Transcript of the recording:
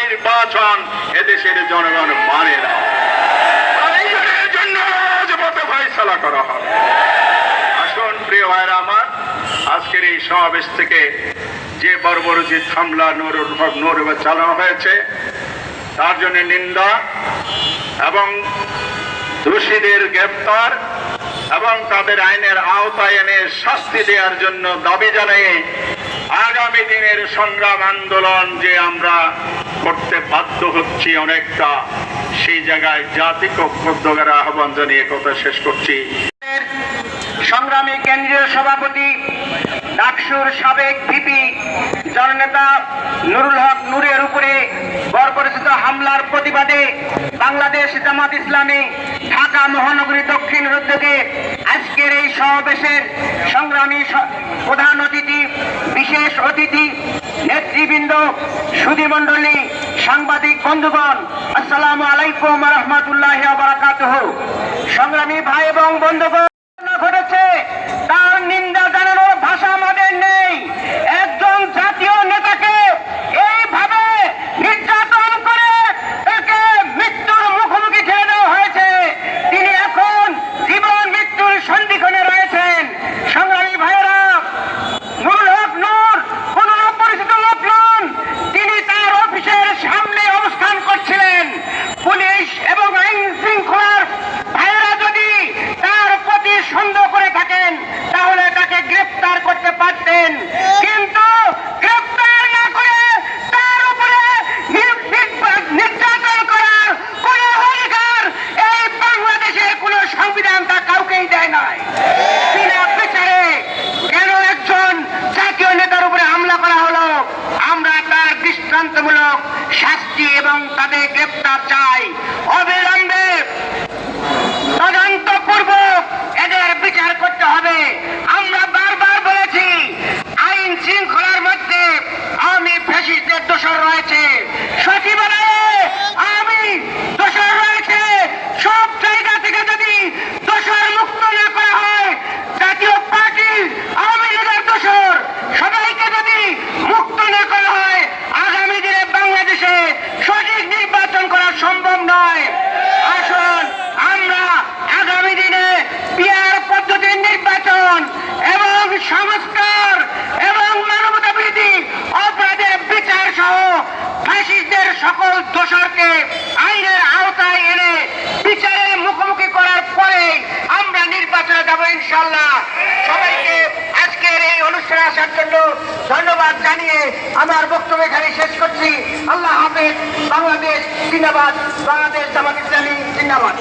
নির্বাচন এদেশের জনগণ মানে ফয়সলা করা হবে। আসুন প্রিয় আমার, আজকের এই সমাবেশ থেকে যে হামলা চালানো হয়েছে, তার জন্য নিন্দা এবং দোষীদের গ্রেপ্তার এবং তাদের আইনের আওতায় এনে শাস্তি দেওয়ার জন্য দাবি জানিয়ে আগামী দিনের সংগ্রাম আন্দোলন যে আমরা করতে বাধ্য হচ্ছি অনেকটা, সেই জায়গায় জাতিক উদ্যোগের আহ্বান জানিয়ে কথা শেষ করছি। সংগ্রামী কেন্দ্রীয় সভাপতি, ডাকসুর সাবেক ভিপি জননেতা নুরুল হক নূরের উপরে বর্বরচিত হামলার প্রতিবাদে বাংলাদেশ জামাত ইসলামী ঢাকা মহানগরী দক্ষিণ উদ্যোগে আজকের এই সমাবেশের সংগ্রামী প্রধান অতিথি বিশেষ অতিথি নেতৃবৃন্দ সুধীমণ্ডলী সাংবাদিক বন্ধুগণ আসসালামু আলাইকুম রহমতুল্লাহ সংগ্রামী ভাই এবং বন্ধুগণ তা কাউকেই দেয় নাই। বিনা কেন একজন জাতীয় নেতার উপরে হামলা করা হলো? আমরা তার দৃষ্টান্তমূলক শাস্তি এবং তাদের গ্রেপ্তার চাই। অবিলম্বে তদন্ত পূর্বক ইনশাল্লাহ সবাইকে আজকের এই অনুষ্ঠানে আসার জন্য ধন্যবাদ জানিয়ে আমার বক্তব্য এখানে শেষ করছি। আল্লাহ হাফেজ, বাংলাদেশ জিন্দাবাদ, বাংলাদেশ জামাত ইসলামী জিন্দাবাদ।